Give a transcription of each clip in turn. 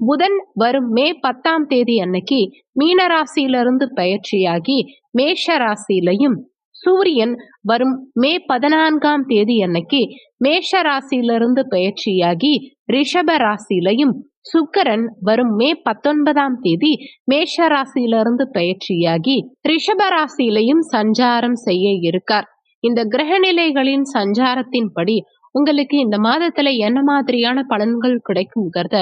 புதன் வரும் மே பத்தாம் தேதி அன்னைக்கு மீன ராசியிலிருந்து பயிற்சியாகி மேஷ ராசியிலையும் சூரியன் வரும் மே பதினான்காம் தேதி அன்னைக்கு மேஷ ராசியிலிருந்து பயிற்சியாகி ரிஷப ராசியிலையும் சுக்கரன் வரும் மே பத்தொன்பதாம் தேதி மேஷ ராசியிலிருந்து பயிற்சியாகி ரிஷப ராசியிலையும் சஞ்சாரம் செய்ய இருக்கார். இந்த கிரகநிலைகளின் சஞ்சாரத்தின்படி உங்களுக்கு இந்த மாதத்துல என்ன மாதிரியான பலன்கள் கிடைக்குங்கிறத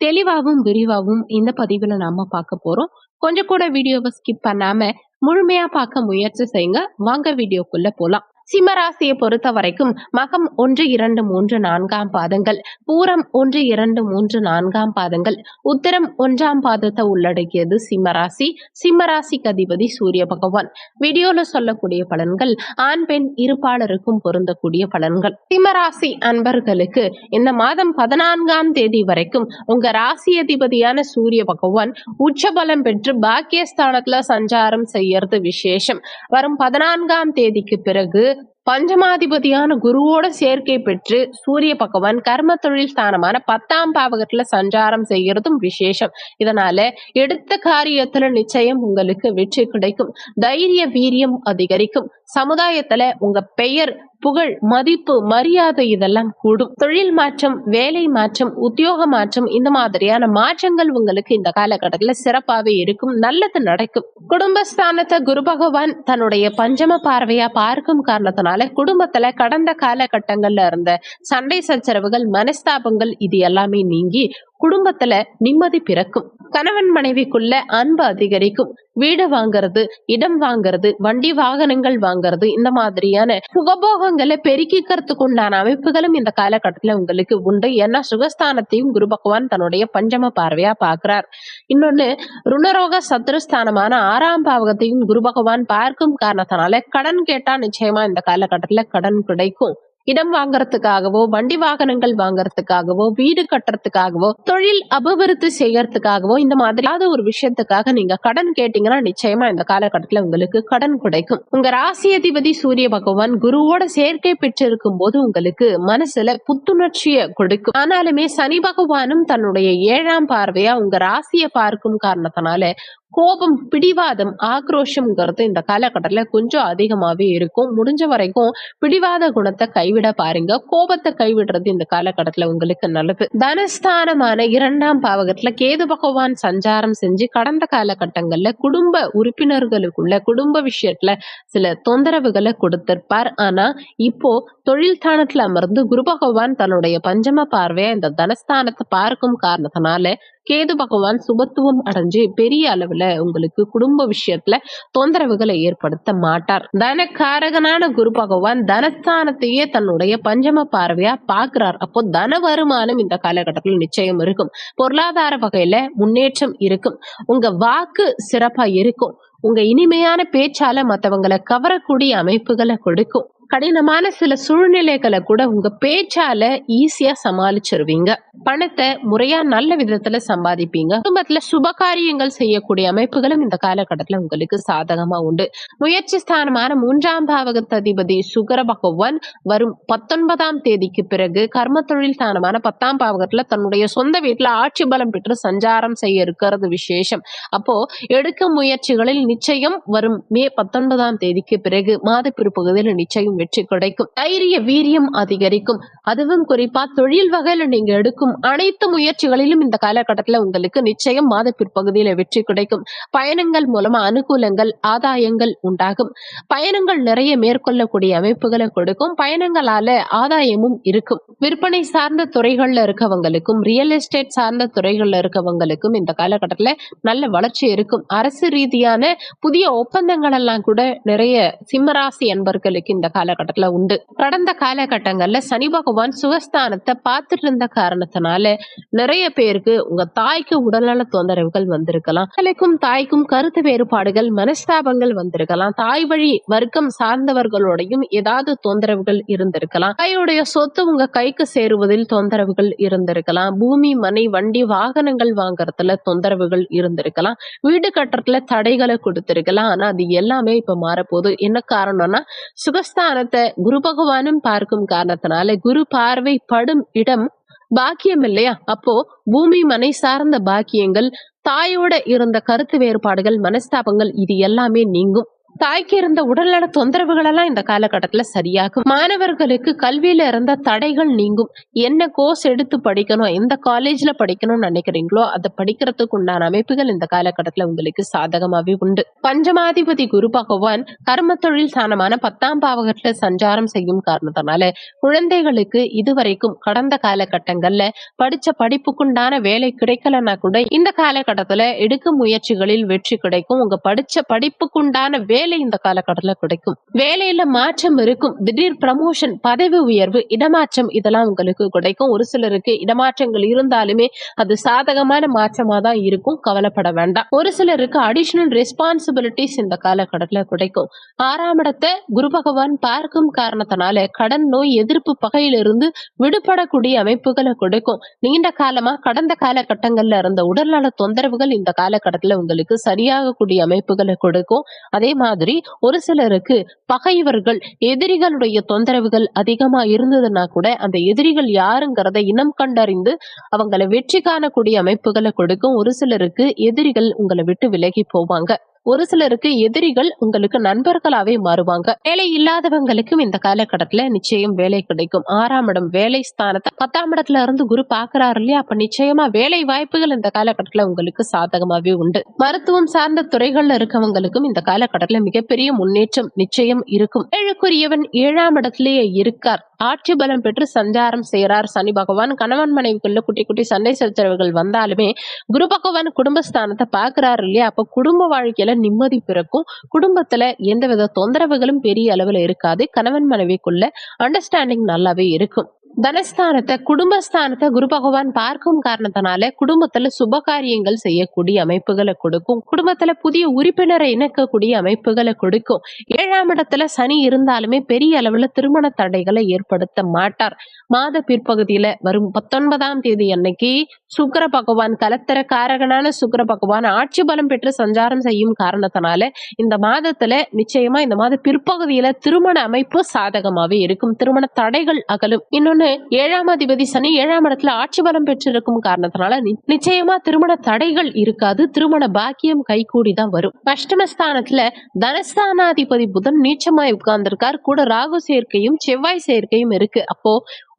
தெளிவாகவும் விரிவாகவும் இந்த பதிவில் நாம பார்க்க போறோம். கொஞ்சம் கூட வீடியோவை ஸ்கிப் பண்ணாம முழுமையா பார்க்க முயற்சி செய்யுங்க. வாங்க வீடியோக்குள்ள போலாம். சிம்மராசியை பொறுத்த வரைக்கும் மகம் ஒன்று இரண்டு மூன்று நான்காம் பாதங்கள் பூரம் ஒன்று இரண்டு மூன்று நான்காம் பாதங்கள் உத்தரம் ஒன்றாம் பாதத்தை உள்ளடக்கியது சிம்மராசி. சிம்மராசிக்கு அதிபதி சூரிய பகவான். வீடியோல சொல்லக்கூடிய பலன்கள் ஆண் பெண் இருப்பாளருக்கும் பொருந்தக்கூடிய பலன்கள். சிம்மராசி அன்பர்களுக்கு இந்த மாதம் பதினான்காம் தேதி வரைக்கும் உங்க ராசி அதிபதியான சூரிய பகவான் உச்சபலம் பெற்று பாக்கியஸ்தானத்துல சஞ்சாரம் செய்யறது விசேஷம். வரும் பதினான்காம் தேதிக்கு பிறகு பஞ்சமாதிபதியான குருவோட சேர்க்கை பெற்று சூரிய பகவான் கர்ம தொழில் ஸ்தானமான பத்தாம் பாவகத்துல சஞ்சாரம் செய்யறதும் விசேஷம். இதனால எடுத்த காரியத்துல நிச்சயம் உங்களுக்கு வெற்றி கிடைக்கும். தைரிய வீரியம் அதிகரிக்கும். சமுதாயத்துல உங்க பெயர் புகழ் மதிப்பு மரியாதை இதெல்லாம் கூடும். தொழில் மாற்றம் வேலை மாற்றம் உத்தியோக மாற்றம் இந்த மாதிரியான மாற்றங்கள் உங்களுக்கு இந்த காலகட்டத்துல சிறப்பாகவே இருக்கும். நல்லது நடக்கும். குடும்பஸ்தானத்தை குரு பகவான் தன்னுடைய பஞ்சம பார்வையா பார்க்கும் காரணத்தினால குடும்பத்துல கடந்த காலகட்டங்கள்ல இருந்த சண்டை சச்சரவுகள் மனஸ்தாபங்கள் இது எல்லாமே நீங்கி குடும்பத்துல நிம்மதி பிறக்கும். கணவன் மனைவிக்குள்ள அன்பு அதிகரிக்கும். வீடு வாங்குறது இடம் வாங்குறது வண்டி வாகனங்கள் வாங்குறது இந்த மாதிரியான சுகபோகங்களை பெருக்கிக்கிறதுக்கு உண்டான அமைப்புகளும் இந்த காலகட்டத்துல உங்களுக்கு உண்டு. ஏன்னா சுகஸ்தானத்தையும் குரு பகவான் தன்னுடைய பஞ்சம பார்வையா பாக்குறார் இன்னொன்னு ருணரோக சத்ருஸ்தானமான ஆறாம் பாவகத்தையும் குரு பகவான் பார்க்கும் காரணத்தினால கடன் கேட்டா நிச்சயமா இந்த காலகட்டத்துல கடன் கிடைக்கும். இடம் வாங்குறதுக்காகவோ வண்டி வாகனங்கள் வாங்குறதுக்காகவோ வீடு கட்டுறதுக்காகவோ தொழில் அபிவிருத்தி செய்யறதுக்காகவோ இந்த மாதிரி ஒரு விஷயத்துக்காக நீங்க கடன் கேட்டீங்கன்னா நிச்சயமா இந்த காலகட்டத்துல உங்களுக்கு கடன் கிடைக்கும். உங்க ராசி அதிபதி சூரிய பகவான் குருவோட சேர்க்கை பெற்றிருக்கும் போது உங்களுக்கு மனசுல புத்துணர்ச்சியை கொடுக்கும். ஆனாலுமே சனி பகவானும் தன்னுடைய ஏழாம் பார்வையா உங்க ராசியை பார்க்கும் காரணத்தினால கோபம் பிடிவாதம் ஆக்ரோஷம்ங்கிறது இந்த காலகட்டத்தில் கொஞ்சம் அதிகமாகவே இருக்கும். முடிஞ்ச வரைக்கும் பிடிவாத குணத்தை கைவிட பாருங்க. கோபத்தை கைவிடுறது இந்த காலகட்டத்தில் உங்களுக்கு நல்லது. தனஸ்தானமான இரண்டாம் பாவகத்துல கேது பகவான் சஞ்சாரம் செஞ்சு கடந்த காலகட்டங்களில் குடும்ப உறுப்பினர்களுக்குள்ள குடும்ப விஷயத்துல சில தொந்தரவுகளை கொடுத்திருப்பார். ஆனா இப்போ தொழில் ஸ்தானத்துல அமர்ந்து குரு பகவான் தன்னுடைய பஞ்சம பார்வையை இந்த தனஸ்தானத்தை பார்க்கும் காரணத்தினால கேது பகவான் சுபத்துவம் அடைஞ்சு பெரிய அளவுல உங்களுக்கு குடும்ப விஷயத்துல தொந்தரவுகளை ஏற்படுத்த மாட்டார். தனக்காரகனான குரு பகவான் தனஸ்தானத்தையே தன்னுடைய பஞ்சம பார்வையா பாக்குறார் அப்போ தன வருமானம் இந்த காலகட்டத்தில் நிச்சயம் இருக்கும். பொருளாதார வகையில முன்னேற்றம் இருக்கும். உங்க வாக்கு சிறப்பா இருக்கும். உங்க இனிமையான பேச்சால மத்தவங்களை கவரக்கூடிய அமைப்புகளை கொடுக்கும். கடினமான சில சூழ்நிலைகளை கூட உங்க பேச்சால ஈஸியா சமாளிச்சிருவீங்க. பணத்தை முறையா நல்ல விதத்துல சம்பாதிப்பீங்க. குடும்பத்துல சுப காரியங்கள் செய்யக்கூடிய அமைப்புகளும் இந்த காலகட்டத்துல உங்களுக்கு சாதகமா உண்டு. முயற்சி ஸ்தானமான மூன்றாம் பாவகத்ததிபதி சுகர பகவான் வரும் பத்தொன்பதாம் தேதிக்கு பிறகு கர்ம தொழில் ஸ்தானமான பத்தாம் பாவகத்துல தன்னுடைய சொந்த வீட்டுல ஆட்சி பலம் பெற்று சஞ்சாரம் செய்ய இருக்கிறது விசேஷம். அப்போ எடுக்கும் முயற்சிகளில் நிச்சயம் வரும் மே பத்தொன்பதாம் தேதிக்கு பிறகு மாத பிற்பகுதியில் நிச்சயம் வெற்றி கிடைக்கும். தைரிய வீரியம் அதிகரிக்கும். அதுவும் குறிப்பா தொழில் வகையில நீங்க எடுக்கும் அனைத்து முயற்சிகளிலும் இந்த காலகட்டத்துல உங்களுக்கு நிச்சயம் மாத பிற்பகுதியில வெற்றி கிடைக்கும். பயணங்கள் மூலமா அனுகூலங்கள் ஆதாயங்கள் உண்டாகும். பயணங்கள் நிறைய மேற்கொள்ளக்கூடிய அமைப்புகளை கொடுக்கும். பயணங்களால ஆதாயமும் இருக்கும். விற்பனை சார்ந்த துறைகள்ல இருக்கவங்களுக்கும் ரியல் எஸ்டேட் சார்ந்த துறைகள்ல இருக்கவங்களுக்கும் இந்த காலகட்டத்துல நல்ல வளர்ச்சி இருக்கும். அரசு ரீதியான புதிய ஒப்பந்தங்கள் எல்லாம் கூட நிறைய சிம்மராசி என்பர்களுக்கு இந்த கால காலகட்டத்துல உண்டு. கடந்த காலகட்டங்கள்ல சனி பகவான் சுகஸ்தானத்தை பார்த்துட்டு இருந்த காரணத்தினால நிறைய பேருக்கு உங்க தாய்க்கு உடல்நல தொந்தரவுகள் வந்திருக்கலாம். தலைக்கும் தாய்க்கும் கருத்து வேறுபாடுகள் மனஸ்தாபங்கள் வந்திருக்கலாம். தாய் வழி வர்க்கம் சார்ந்தவர்களோடையும் ஏதாவது தொந்தரவுகள் இருந்திருக்கலாம். தாயுடைய சொத்து உங்க கைக்கு சேருவதில் தொந்தரவுகள் இருந்திருக்கலாம். பூமி மனை வண்டி வாகனங்கள் வாங்குறதுல தொந்தரவுகள் இருந்திருக்கலாம். வீடு கட்டுறதுல தடைகளை கொடுத்திருக்கலாம். ஆனா அது எல்லாமே இப்ப மாறப்போகுது. என்ன காரணம்னா சுகஸ்தான காரணத்தை குரு பகவானும் பார்க்கும் காரணத்தினால குரு பார்வை படும் இடம் பாக்கியம் இல்லையா? அப்போ பூமி மனை சார்ந்த பாக்கியங்கள் தாயோட இருந்த கருத்து வேறுபாடுகள் மனஸ்தாபங்கள் இது எல்லாமே நீங்கும். தாய்க்கு இருந்த உடல்நல தொந்தரவுகள் எல்லாம் இந்த காலகட்டத்துல சரியாகும். மாணவர்களுக்கு கல்வியில இருந்த தடைகள் நீங்கும். என்ன கோர்ஸ் எடுத்து படிக்கணும் எந்த காலேஜ்ல படிக்கணும்னு நினைக்கிறீங்களோ அதை படிக்கிறதுக்கு உண்டான அமைப்புகள் இந்த காலகட்டத்துல உங்களுக்கு சாதகமாவே உண்டு. பஞ்சமாதிபதி குரு பகவான் கர்ம தொழில் ஸ்தானமான பத்தாம் பாவகத்தில் சஞ்சாரம் செய்யும் காரணத்தினால குழந்தைகளுக்கு இதுவரைக்கும் கடந்த காலகட்டங்கள்ல படிச்ச படிப்புக்குண்டான வேலை கிடைக்கலன்னா கூட இந்த காலகட்டத்தில் எடுக்கும் முயற்சிகளில் வெற்றி கிடைக்கும். உங்க படிச்ச படிப்புக்குண்டான வேலை இந்த காலகட்டத்துல கிடைக்கும். வேலையில மாற்றம் இருக்கும். திடீர் ப்ரமோஷன் பதவி உயர்வு இடமாற்றம் இதெல்லாம் உங்களுக்கு கிடைக்கும். ஒரு சிலருக்கு இடமாற்றங்கள் இருந்தாலுமே அது சாதகமான மாற்றமா தான் இருக்கும். கவலைப்பட வேண்டாம். ஒரு சிலருக்கு அடிஷனல் ரெஸ்பான்சிபிலிட்டிஸ் இந்த காலகட்டத்துல கிடைக்கும். ஆறாம் இடத்தை குரு பகவான் பார்க்கும் காரணத்தினால கடன் நோய் எதிர்ப்பு பகையிலிருந்து விடுபடக்கூடிய அமைப்புகளை கொடுக்கும். நீண்ட காலமா கடந்த காலகட்டங்கள்ல இருந்த உடல்நல தொந்தரவுகள் இந்த காலகட்டத்தில் உங்களுக்கு சரியாகக்கூடிய அமைப்புகளை கொடுக்கும். அதே மாதிரி மாதிரி ஒரு சிலருக்கு பகைவர்கள் எதிரிகளுடைய தொந்தரவுகள் அதிகமா இருந்ததுன்னா கூட அந்த எதிரிகள் யாருங்கிறத இனம் கண்டறிந்து அவங்களை வெற்றி காணக்கூடிய அமைப்புகளை கொடுக்கும் ஒரு சிலருக்கு எதிரிகள் உங்களை விட்டு விலகி போவாங்க. ஒரு சிலருக்கு எதிரிகள் உங்களுக்கு நண்பர்களாவே மாறுவாங்க. வேலை இல்லாதவங்களுக்கும் இந்த காலகட்டத்துல நிச்சயம் வேலை கிடைக்கும். ஆறாம் இடம் வேலை ஸ்தானத்தை பத்தாம் இடத்துல இருந்து குரு பாக்குறாரு இல்லையா? அப்ப நிச்சயமா வேலை வாய்ப்புகள் இந்த காலகட்டத்துல உங்களுக்கு சாதகமாவே உண்டு. மருத்துவம் சார்ந்த துறைகள்ல இருக்கவங்களுக்கும் இந்த காலகட்டத்துல மிகப்பெரிய முன்னேற்றம் நிச்சயம் இருக்கும். ஏழுக்குரியவன் ஏழாம் இடத்திலேயே இருக்கார். ஆட்சி பலம் பெற்று சஞ்சாரம் செய்கிறார். சனி பகவான் கணவன் மனைவிக்குள்ள குட்டி குட்டி சண்டை சச்சரவுகள் வந்தாலுமே குரு பகவான் குடும்பஸ்தானத்தை பாக்குறாரு இல்லையா? அப்ப குடும்ப வாழ்க்கையில நிம்மதி பிறக்கும். குடும்பத்துல எந்தவித தொந்தரவுகளும் பெரிய அளவில் இருக்காது. கணவன் மனைவிக்குள்ள அண்டர்ஸ்டாண்டிங் நல்லாவே இருக்கும். தனஸ்தானத்தை குடும்பஸ்தானத்தை குரு பகவான் பார்க்கும் காரணத்தினால குடும்பத்துல சுப காரியங்கள் செய்யக்கூடிய அமைப்புகளை கொடுக்கும். குடும்பத்துல புதிய உறுப்பினரை இணைக்கக்கூடிய அமைப்புகளை கொடுக்கும். ஏழாம் இடத்துல சனி இருந்தாலுமே பெரிய அளவுல திருமண தடைகளை ஏற்படுத்த மாட்டார். மாத பிற்பகுதியில வரும் பத்தொன்பதாம் தேதி அன்னைக்கு சுக்கர பகவான் கலத்தர காரகனான சுக்கர பகவான் ஆட்சி பலம் பெற்று சஞ்சாரம் செய்யும் காரணத்தினால இந்த மாதத்துல நிச்சயமா இந்த மாத பிற்பகுதியில திருமண அமைப்பு சாதகமாவே இருக்கும். திருமண தடைகள் அகலும். இன்னொன்னு ஏழாம் அதிபதி சனி ஏழாம் இடத்துல ஆட்சி பலம் பெற்றிருக்கும் காரணத்தினால நிச்சயமா திருமண தடைகள் இருக்காது திருமண பாக்கியம் கைகூடி தான் வரும். அஷ்டமஸ்தானத்துல தனஸ்தானாதிபதி புதன் நீச்சமாய் உட்கார்ந்திருக்கார் கூட ராகு சேர்க்கையும் செவ்வாய் சேர்க்கையும் இருக்கு. அப்போ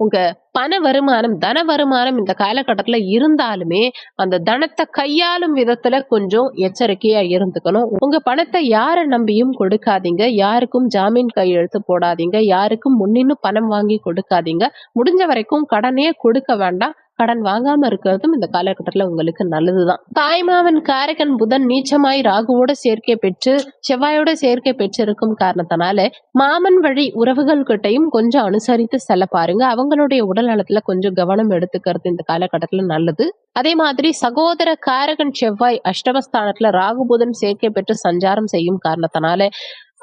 உங்க பண வருமானம் தன வருமானம் இந்த காலகட்டத்துல இருந்தாலுமே அந்த தனத்தை கையாளும் விதத்துல கொஞ்சம் எச்சரிக்கையா இருந்துக்கணும். உங்க பணத்தை யாரை நம்பியும் கொடுக்காதீங்க. யாருக்கும் ஜாமீன் கையெழுத்து போடாதீங்க. யாருக்கும் முன்னின்னு பணம் வாங்கி கொடுக்காதீங்க. முடிஞ்ச வரைக்கும் கடனே கொடுக்க வேண்டாம். கடன் வாங்காம இருக்கிறதும் இந்த காலகட்டத்துல உங்களுக்கு நல்லதுதான். தாய்மாவன் காரகன் புதன் நீச்சமாய் ராகுவோட சேர்க்கை பெற்று செவ்வாயோட சேர்க்கை பெற்றிருக்கும் காரணத்தினால மாமன் வழி உறவுகள் கிட்டையும் கொஞ்சம் அனுசரித்து செல்ல பாருங்க. அவங்களுடைய உடல் நலத்துல கொஞ்சம் கவனம் எடுத்துக்கிறது இந்த காலகட்டத்துல நல்லது. அதே மாதிரி சகோதர காரகன் செவ்வாய் அஷ்டமஸ்தானத்துல ராகு புதன் சேர்க்கை பெற்று சஞ்சாரம் செய்யும் காரணத்தினால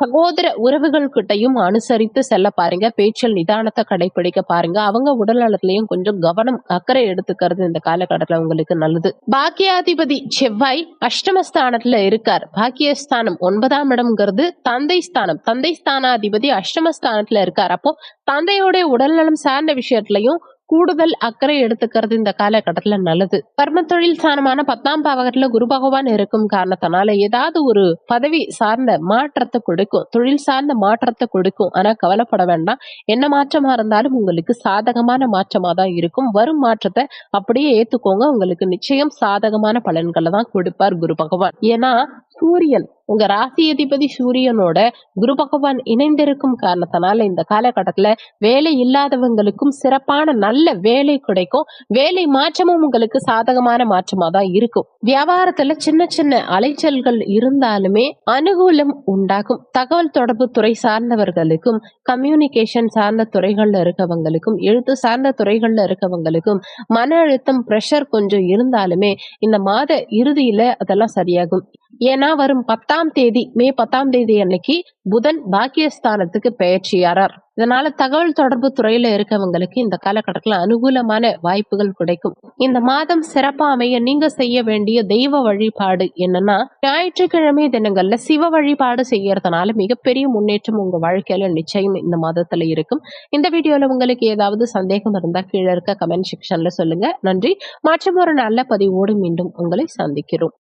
சகோதர உறவுகள் கிட்டையும் அனுசரித்து செல்ல பாருங்க. பேச்சில் நிதானத்தை கடைபிடிக்க பாருங்க. அவங்க உடல் நலத்திலையும் கொஞ்சம் கவனம் அக்கறை எடுத்துக்கிறது இந்த காலகட்டத்துல உங்களுக்கு நல்லது. பாக்கியாதிபதி செவ்வாய் அஷ்டமஸ்தானத்துல இருக்கார். பாக்கியஸ்தானம் ஒன்பதாம் இடம்ங்கிறது தந்தை ஸ்தானம். தந்தை ஸ்தானாதிபதி அஷ்டமஸ்தானத்துல இருக்கார். அப்போ தந்தையோட உடல்நலம் சார்ந்த விஷயத்திலையும் கூடுதல் அக்கறை எடுத்துக்கிறது இந்த காலகட்டத்துல நல்லது. கர்ம தொழில் ஸ்தானமான பத்தாம் பாவகத்துல குரு பகவான் இருக்கும் காரணத்தினால ஏதாவது ஒரு பதவி சார்ந்த மாற்றத்தை கொடுக்கும் தொழில் சார்ந்த மாற்றத்தை கொடுக்கும். ஆனா கவலைப்பட வேண்டாம். என்ன மாற்றமா இருந்தாலும் உங்களுக்கு சாதகமான மாற்றமா தான் இருக்கும். வரும் மாற்றத்தை அப்படியே ஏத்துக்கோங்க. உங்களுக்கு நிச்சயம் சாதகமான பலன்களை தான் கொடுப்பார் குரு பகவான். ஏன்னா சூரியன் உங்க ராசி அதிபதி சூரியனோட குரு பகவான் இணைந்திருக்கும் காரணத்தினால இந்த காலகட்டத்துல வேலை இல்லாதவங்களுக்கும் சிறப்பான நல்ல வேலை கிடைக்கும். வேலை மாற்றமும் உங்களுக்கு சாதகமான மாற்றமா தான் இருக்கும். வியாபாரத்துல சின்ன சின்ன அலைச்சல்கள் இருந்தாலுமே அனுகூலம் உண்டாகும். தகவல் தொடர்பு துறை சார்ந்தவர்களுக்கும் கம்யூனிகேஷன் சார்ந்த துறைகள்ல இருக்கவங்களுக்கும் எழுத்து சார்ந்த துறைகள்ல இருக்கவங்களுக்கும் மன அழுத்தம் பிரஷர் கொஞ்சம் இருந்தாலுமே இந்த மாத இறுதியில அதெல்லாம் சரியாகும். ஏன்னா வரும் பத்தாம் தேதி மே பத்தாம் தேதி அன்னைக்கு புதன் பாக்கியஸ்தானத்துக்கு பெயர்ச்சியாரார் இதனால தகவல் தொடர்பு துறையில இருக்கவங்களுக்கு இந்த காலகட்டத்தில் அனுகூலமான வாய்ப்புகள் கிடைக்கும். இந்த மாதம் சிறப்பா அமைய நீங்க செய்ய வேண்டிய தெய்வ வழிபாடு என்னன்னா ஞாயிற்றுக்கிழமை தினங்கள்ல சிவ வழிபாடு செய்யறதுனால மிகப்பெரிய முன்னேற்றம் உங்க வாழ்க்கையில நிச்சயம் இந்த மாதத்துல இருக்கும். இந்த வீடியோல உங்களுக்கு ஏதாவது சந்தேகம் இருந்தா கீழே இருக்க கமெண்ட் செக்ஷன்ல சொல்லுங்க. நன்றி. மற்றும் ஒரு நல்ல பதிவோடு மீண்டும் உங்களை சந்திக்கிறோம்.